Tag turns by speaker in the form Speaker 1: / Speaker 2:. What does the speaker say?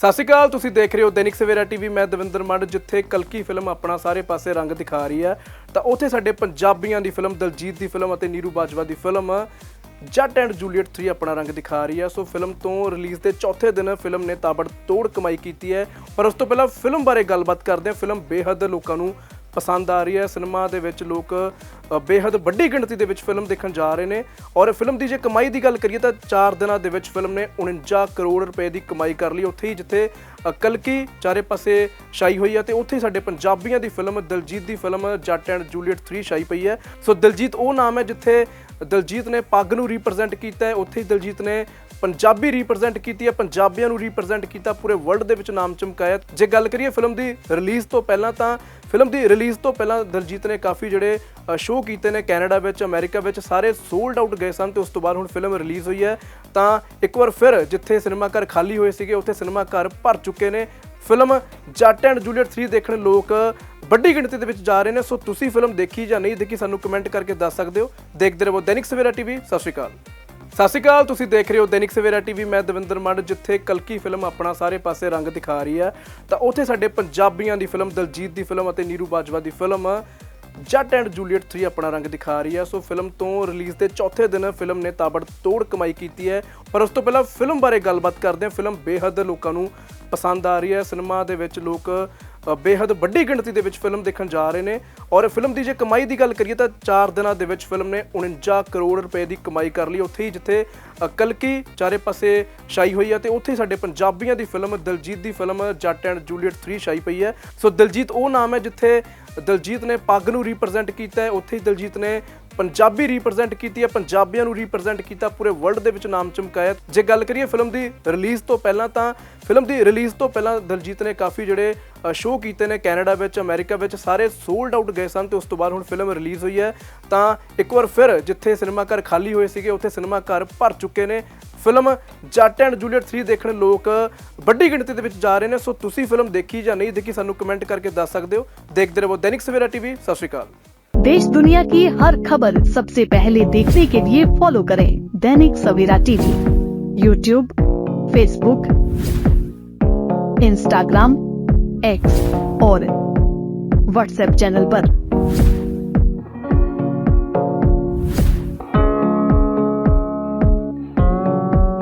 Speaker 1: ਸਤਿ ਸ਼੍ਰੀ ਅਕਾਲ, ਤੁਸੀਂ ਦੇਖ ਰਹੇ ਹੋ ਦੈਨਿਕ ਸਵੇਰਾ ਟੀਵੀ। ਮੈਂ ਦਵਿੰਦਰ ਮੰਡ, ਜਿੱਥੇ ਕਲਕੀ ਫਿਲਮ ਆਪਣਾ ਸਾਰੇ ਪਾਸੇ ਰੰਗ ਦਿਖਾ ਰਹੀ ਹੈ। ਤਾਂ ਉੱਥੇ ਸਾਡੇ ਪੰਜਾਬੀਆਂ ਦੀ ਫਿਲਮ, ਦਲਜੀਤ ਦੀ ਫਿਲਮ ਅਤੇ ਨੀਰੂ ਬਾਜਵਾ ਦੀ ਫਿਲਮ, ਜੱਟ ਐਂਡ ਜੂਲੀਅਟ 3 ਆਪਣਾ ਰੰਗ ਦਿਖਾ ਰਹੀ ਹੈ। ਸੋ ਫਿਲਮ ਤੋਂ ਰਿਲੀਜ਼ ਦੇ ਚੌਥੇ ਦਿਨ ਫਿਲਮ ਨੇ ਤਾਬੜ ਤੋੜ ਕਮਾਈ ਕੀਤੀ ਹੈ। ਪਰ ਉਸ ਤੋਂ ਪਹਿਲਾਂ ਫਿਲਮ ਬਾਰੇ ਗੱਲਬਾਤ ਕਰਦੇ ਹਾਂ। ਫਿਲਮ ਬੇਹੱਦ ਲੋਕਾਂ ਨੂੰ ਪਸੰਦ ਆ ਰਹੀ ਹੈ। ਸਿਨੇਮਾ ਦੇ ਵਿੱਚ ਲੋਕ ਅ, ਬੇਹੱਦ ਵੱਡੀ ਗਿਣਤੀ ਦੇ ਵਿੱਚ ਫਿਲਮ ਦੇਖਣ ਜਾ ਰਹੇ ਨੇ। ਔਰ ਫਿਲਮ ਦੀ ਜੇ ਕਮਾਈ ਦੀ ਗੱਲ ਕਰੀਏ ਤਾਂ 4 ਦਿਨਾਂ ਦੇ ਵਿੱਚ ਫਿਲਮ ਨੇ 49 ਕਰੋੜ ਰੁਪਏ ਦੀ ਕਮਾਈ ਕਰ ਲਈ। ਉੱਥੇ ਹੀ ਜਿੱਥੇ ਕਲਕੀ ਚਾਰੇ ਪਾਸੇ ਛਾਈ ਹੋਈ ਹੈ ਤੇ ਉੱਥੇ ਹੀ ਸਾਡੇ ਪੰਜਾਬੀਆਂ ਦੀ ਫਿਲਮ ਦਲਜੀਤ ਦੀ ਫਿਲਮ ਜੱਟ ਐਂਡ ਜੂਲੀਅਟ 3 ਛਾਈ ਪਈ ਹੈ। ਸੋ ਦਲਜੀਤ ਉਹ ਨਾਮ ਹੈ ਜਿੱਥੇ ਦਲਜੀਤ ਨੇ ਪੱਗ ਨੂੰ ਰਿਪਰੈਜ਼ੈਂਟ ਕੀਤਾ ਹੈ। ਉੱਥੇ ਹੀ ਦਲਜੀਤ ਨੇ ਪੰਜਾਬੀ ਰਿਪਰੈਜ਼ੈਂਟ ਕੀਤੀ ਹੈ ਪੰਜਾਬੀਆਂ ਨੂੰ ਰਿਪਰੈਜ਼ੈਂਟ ਕੀਤਾ ਪੂਰੇ ਵਰਲਡ ਦੇ ਵਿੱਚ ਨਾਮ ਚਮਕਾਇਆ ਜੇ ਗੱਲ ਕਰੀਏ ਫਿਲਮ ਦੀ ਰਿਲੀਜ਼ ਤੋਂ ਪਹਿਲਾਂ ਤਾਂ ਫਿਲਮ ਦੀ ਰਿਲੀਜ਼ ਤੋਂ ਪਹਿਲਾਂ ਦਲਜੀਤ ਨੇ ਕਾਫੀ ਜਿਹੜੇ ਸ਼ੋਅ ਕੀਤੇ ਨੇ ਕੈਨੇਡਾ ਵਿੱਚ, ਅਮਰੀਕਾ ਵਿੱਚ, ਸਾਰੇ ਸੋਲਡ ਆਊਟ ਗਏ ਸਨ ਤੇ ਉਸ ਤੋਂ ਬਾਅਦ ਹੁਣ ਫਿਲਮ ਰਿਲੀਜ਼ ਹੋਈ ਹੈ। ਤਾਂ ਇੱਕ ਵਾਰ ਫਿਰ ਜਿੱਥੇ ਸਿਨੇਮਾ ਘਰ ਖਾਲੀ ਹੋਏ ਸੀਗੇ, ਉੱਥੇ ਸਿਨੇਮਾ ਘਰ ਭਰ ਚੁੱਕੇ ਨੇ। ਫਿਲਮ ਜੱਟ ਐਂਡ ਜੂਲੀਅਟ 3 ਦੇਖਣ ਲੋਕ ਵੱਡੀ ਗਿਣਤੀ ਦੇ ਵਿੱਚ ਜਾ ਰਹੇ ਨੇ। ਸੋ ਤੁਸੀਂ ਫਿਲਮ ਦੇਖੀ ਜਾਂ ਨਹੀਂ ਦੇਖੀ, ਸਾਨੂੰ ਕਮੈਂਟ ਕਰਕੇ ਦੱਸ ਸਕਦੇ ਹੋ। ਦੇਖਦੇ ਰਹੋ ਦੈਨਿਕ ਸਵੇਰਾ ਟੀਵੀ, ਸਤਿ ਸ਼੍ਰੀ ਅਕਾਲ। ਸਤਿ ਸ਼੍ਰੀ ਅਕਾਲ, ਤੁਸੀਂ ਦੇਖ ਰਹੇ ਹੋ ਦੈਨਿਕ ਸਵੇਰਾ ਟੀਵੀ। ਮੈਂ ਦਵਿੰਦਰ ਮੰਡ, ਜਿੱਥੇ ਕਲਕੀ ਫਿਲਮ ਆਪਣਾ ਸਾਰੇ ਪਾਸੇ ਰੰਗ ਦਿਖਾ ਰਹੀ ਹੈ। ਤਾਂ ਉੱਥੇ ਸਾਡੇ ਪੰਜਾਬੀਆਂ ਦੀ ਫਿਲਮ ਦਲਜੀਤ ਦੀ ਫਿਲਮ ਅਤੇ ਨੀਰੂ ਬਾਜਵਾ ਦੀ ਫਿਲਮ ਜੱਟ ਐਂਡ ਜੂਲੀਅਟ 3 ਆਪਣਾ ਰੰਗ ਦਿਖਾ ਰਹੀ ਹੈ। ਸੋ ਫਿਲਮ ਤੋਂ ਰਿਲੀਜ਼ ਦੇ ਚੌਥੇ ਦਿਨ ਫਿਲਮ ਨੇ ਤਾਬੜ ਤੋੜ ਕਮਾਈ ਕੀਤੀ ਹੈ। ਪਰ ਉਸ ਤੋਂ ਪਹਿਲਾਂ ਫਿਲਮ ਬਾਰੇ ਗੱਲਬਾਤ ਕਰਦੇ ਹਾਂ। ਫਿਲਮ ਬੇਹੱਦ ਲੋਕਾਂ ਨੂੰ ਪਸੰਦ ਆ ਰਹੀ ਹੈ। ਸਿਨੇਮਾ ਦੇ ਵਿੱਚ ਲੋਕ ਬੇਹੱਦ ਵੱਡੀ ਗਿਣਤੀ ਦੇ ਵਿੱਚ ਫਿਲਮ ਦੇਖਣ ਜਾ ਰਹੇ ਨੇ। ਔਰ ਫਿਲਮ ਦੀ ਜੇ ਕਮਾਈ ਦੀ ਗੱਲ ਕਰੀਏ ਤਾਂ 4 ਦਿਨਾਂ ਦੇ ਵਿੱਚ ਫਿਲਮ ਨੇ 49 ਕਰੋੜ ਰੁਪਏ ਦੀ ਕਮਾਈ ਕਰ ਲਈ। ਉੱਥੇ ਹੀ ਜਿੱਥੇ ਕਲਕੀ ਚਾਰੇ ਪਾਸੇ ਛਾਈ ਹੋਈ ਹੈ ਤੇ ਉੱਥੇ ਹੀ ਸਾਡੇ ਪੰਜਾਬੀਆਂ ਦੀ ਫਿਲਮ, ਦਲਜੀਤ ਦੀ ਫਿਲਮ ਜੱਟ ਐਂਡ ਜੂਲੀਅਟ 3 ਛਾਈ ਪਈ ਹੈ। ਸੋ ਦਿਲਜੀਤ ਉਹ ਨਾਮ ਹੈ ਜਿੱਥੇ ਦਲਜੀਤ ਨੇ ਪੱਗ ਨੂੰ ਰਿਪਰੈਜ਼ੈਂਟ ਕੀਤਾ ਹੈ। ਉੱਥੇ ਹੀ ਦਲਜੀਤ ਨੇ ਪੰਜਾਬੀ ਰਿਪਰੈਜ਼ੈਂਟ ਕੀਤੀ ਹੈ। ਪੰਜਾਬੀਆਂ ਨੂੰ ਰਿਪਰੈਜ਼ੈਂਟ ਕੀਤਾ, ਪੂਰੇ ਵਰਲਡ ਦੇ ਵਿੱਚ ਨਾਮ ਚਮਕਾਇਆ। ਜੇ ਗੱਲ ਕਰੀਏ ਫਿਲਮ ਦੀ ਰਿਲੀਜ਼ ਤੋਂ ਪਹਿਲਾਂ ਤਾਂ ਫਿਲਮ ਦੀ ਰਿਲੀਜ਼ ਤੋਂ ਪਹਿਲਾਂ ਦਲਜੀਤ ਨੇ ਕਾਫੀ ਜਿਹੜੇ ਸ਼ੋਅ ਕੀਤੇ ਨੇ ਕੈਨੇਡਾ ਵਿੱਚ, ਅਮਰੀਕਾ ਵਿੱਚ, ਸਾਰੇ ਸੋਲਡ ਆਊਟ ਗਏ ਸਨ ਤੇ ਉਸ ਤੋਂ ਬਾਅਦ ਹੁਣ ਫਿਲਮ ਰਿਲੀਜ਼ ਹੋਈ ਹੈ। ਤਾਂ ਇੱਕ ਵਾਰ ਫਿਰ ਜਿੱਥੇ ਸਿਨੇਮਾ ਘਰ ਖਾਲੀ ਹੋਏ ਸੀਗੇ, ਉੱਥੇ ਸਿਨੇਮਾ ਘਰ ਭਰ ਚੁੱਕੇ ਨੇ। ਫਿਲਮ ਜੱਟ ਐਂਡ ਜੂਲੀਅਟ 3 ਦੇਖਣ ਲੋਕ ਵੱਡੀ ਗਿਣਤੀ ਦੇ ਵਿੱਚ ਜਾ ਰਹੇ ਨੇ ਸੋ ਤੁਸੀਂ ਫਿਲਮ ਦੇਖੀ ਜਾਂ ਨਹੀਂ ਦੇਖੀ ਸਾਨੂੰ ਕਮੈਂਟ ਕਰਕੇ ਦੱਸ ਸਕਦੇ ਹੋ ਦੇਖਦੇ ਰਹੋ ਦੈਨਿਕ ਸਵੇਰਾ ਟੀਵੀ ਸਤਿ ਸ਼੍ਰੀ ਅਕਾਲ
Speaker 2: देश दुनिया की हर खबर सबसे पहले देखने के लिए फॉलो करें Dainik Savera TV YouTube Facebook Instagram X और व्हाट्सएप चैनल पर।